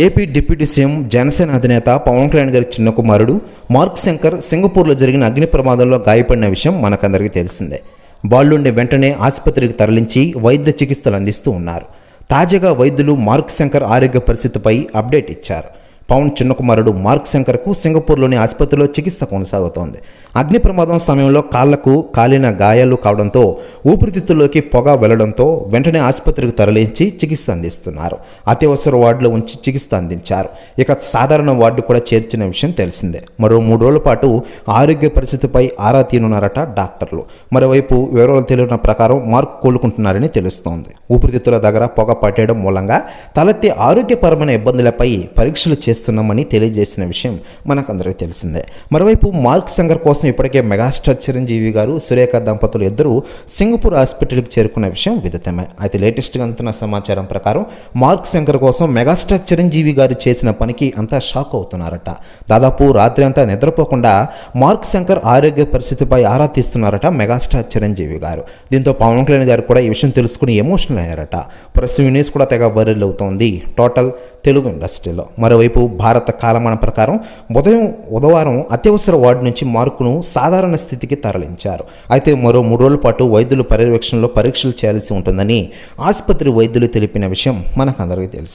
AP deputy CM Janasena అధినేత పవన్ కళ్యాణ్ గారి చిన్న కుమారుడు మార్క్ శంకర్ సింగపూర్లో జరిగిన అగ్ని ప్రమాదంలో గాయపడిన విషయం మనకందరికీ తెలిసిందే. బాలుండి వెంటనే ఆసుపత్రికి తరలించి వైద్య చికిత్సలు అందిస్తూ ఉన్నారు. తాజాగా వైద్యులు మార్క్ శంకర్ ఆరోగ్య పరిస్థితిపై అప్డేట్ ఇచ్చారు. పవన్ చిన్న కుమారుడు మార్క్ శంకర్కు సింగపూర్లోని ఆసుపత్రిలో చికిత్స కొనసాగుతోంది. అగ్ని ప్రమాదం సమయంలో కాళ్ళకు కాలిన గాయాలు కావడంతో ఊపిరితిత్తుల్లోకి పొగ వెళ్ళడంతో వెంటనే ఆసుపత్రికి తరలించి చికిత్స అందిస్తున్నారు. అత్యవసర వార్డులో ఉంచి చికిత్స అందించారు. ఇక సాధారణ వార్డు కూడా చేర్చిన విషయం తెలిసిందే. మరో మూడు రోజుల పాటు ఆరోగ్య పరిస్థితిపై ఆరా తీనున్నారట డాక్టర్లు. మరోవైపు వివరాలు తెలియన ప్రకారం మార్క్ కోలుకుంటున్నారని తెలుస్తోంది. ఊపిరితిత్తుల దగ్గర పొగ పట్టేయడం మూలంగా తలెత్తే ఆరోగ్యపరమైన ఇబ్బందులపై పరీక్షలు చేస్తున్నామని తెలియజేసిన విషయం మనకందరికీ తెలిసిందే. మరోవైపు మార్క్ సంగర్ కోసం ఇప్పటికే మెగాస్టార్ చిరంజీవి గారు సురేఖ దంపతులు ఇద్దరు సింగపూర్ హాస్పిటల్కి చేరుకున్న విషయం విదితమే. అయితే లేటెస్ట్గా అందుతున్న సమాచారం ప్రకారం మార్క్ శంకర్ కోసం మెగాస్టార్ చిరంజీవి గారు చేసిన పనికి అంతా షాక్ అవుతున్నారట. దాదాపు రాత్రి అంతా నిద్రపోకుండా మార్క్ శంకర్ ఆరోగ్య పరిస్థితిపై ఆరా తీస్తున్నారట మెగాస్టార్ చిరంజీవి గారు. దీంతో పవన్ కళ్యాణ్ గారు కూడా ఈ విషయం తెలుసుకుని ఎమోషనల్ అయ్యారట. ప్రస్తుతం న్యూస్ కూడా తెగ వైరల్ అవుతోంది. టోటల్ తెలుగు ఇండస్ట్రీలో. మరోవైపు భారత కాలమాన ప్రకారం ఉదయం బుధవారం అత్యవసర వార్డు నుంచి మార్కును సాధారణ స్థితికి తరలించారు. అయితే మరో మూడు రోజుల పాటు వైద్యుల పర్యవేక్షణలో పరీక్షలు చేయాల్సి ఉంటుందని ఆసుపత్రి వైద్యులు తెలిపిన విషయం మనకందరికీ తెలుసు.